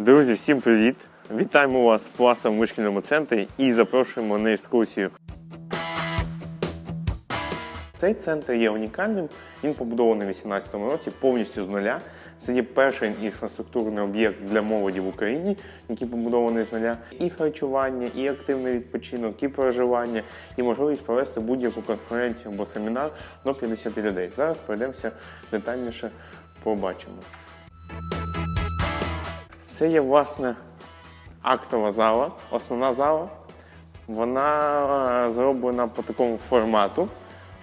Друзі, всім привіт! Вітаємо вас в пластовому вишкільному центрі і запрошуємо на екскурсію. Цей центр є унікальним. Він побудований у 2018 році повністю з нуля. Це є перший інфраструктурний об'єкт для молоді в Україні, який побудований з нуля. І харчування, і активний відпочинок, і проживання, і можливість провести будь-яку конференцію або семінар до 50 людей. Зараз пройдемося детальніше, побачимо. Це є власне актова зала, основна зала. Вона е, зроблена по такому формату,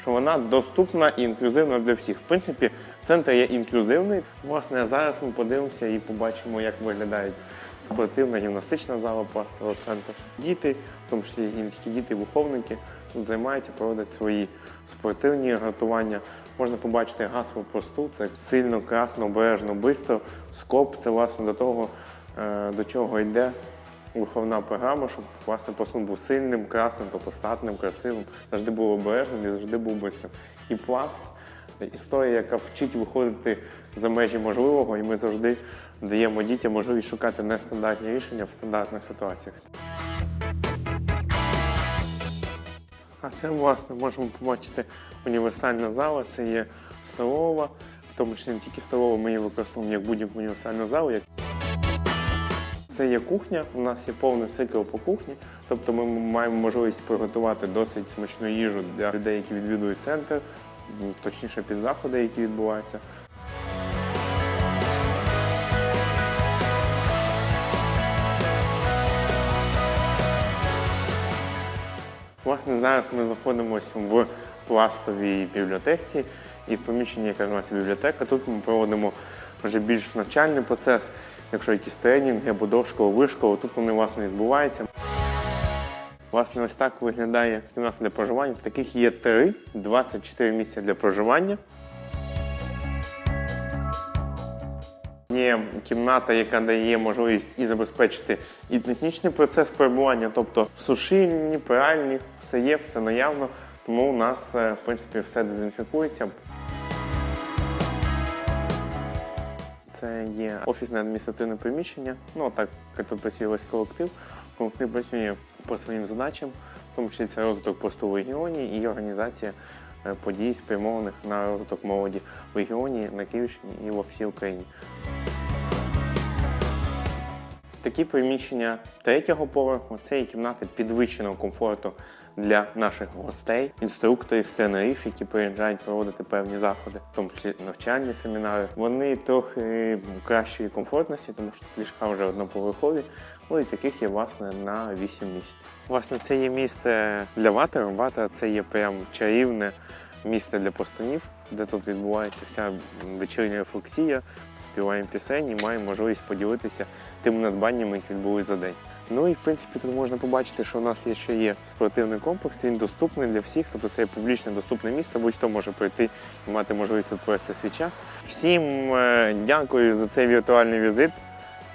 що вона доступна і інклюзивна для всіх. В принципі, центр є інклюзивний. Власне, зараз ми подивимося і побачимо, як виглядає спортивна гімнастична зала пластового центру. Діти, в тому числі і не тільки діти, виховники, тут займаються, проводять свої спортивні готування. Можна побачити гасло посту, це сильно, красно, обережно, бистро. Скоп це власне до того, е, до чого йде виховна програма, щоб власне постун був сильним, красним, тобто статним, красивим, завжди був обережним і завжди був бистрим. І пласт історія, яка вчить виходити за межі можливого, і ми завжди даємо дітям можливість шукати нестандартні рішення в стандартних ситуаціях. А це, власне, можемо побачити універсальна зала, це є столова, в тому числі не тільки столова, ми її використовуємо як будь-яку універсальну залу. Це є кухня, у нас є повний цикл по кухні, тобто ми маємо можливість приготувати досить смачну їжу для людей, які відвідують центр, точніше під заходи, які відбуваються. Зараз ми знаходимося в пластовій бібліотеці і в приміщенні, яка називається бібліотека. Тут ми проводимо вже більш навчальний процес, якщо якісь тренінги або дошкола, вишкола, тут вони власне відбуваються. Власне, ось так виглядає кімната для проживання. Таких є три, 24 місця для проживання. Є кімната, яка дає можливість і забезпечити і технічний процес перебування, тобто сушильні, пральні, все є, все наявно. Тому у нас, е, в принципі, все дезінфікується. Це є офісне адміністративне приміщення. Ну, так як тут працює весь колектив. Колектив працює по своїм задачам, в тому числі це розвиток посту в регіоні і організація е, подій, спрямованих на розвиток молоді в регіоні, на Київщині і во всій Україні. Такі приміщення третього поверху це є кімнати підвищеного комфорту для наших гостей, інструкторів, тренерів, які приїжджають проводити певні заходи, в тому числі навчальні семінари. Вони трохи кращої комфортності, тому що ліжка вже одноповерхові. Ну і таких є власне на 8 місць. Власне, це є місце для ватера. Ватер це є прям чарівне місце для постунів, де тут відбувається вся вечірня рефлексія, співаємо пісень і маємо можливість поділитися тими надбаннями, які відбулись за день. Ну і в принципі тут можна побачити, що у нас є ще є спортивний комплекс. Він доступний для всіх, тобто це публічне доступне місце. Будь-хто може прийти і мати можливість тут провести свій час. Всім е, дякую за цей віртуальний візит.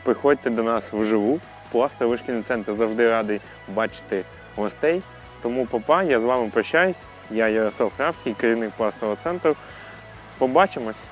Приходьте до нас вживу. Пласта вишкільний центр завжди радий бачити гостей. Тому, папа, я з вами прощаюсь. Я Ярослав Кравський, керівник пластового центру. Побачимось!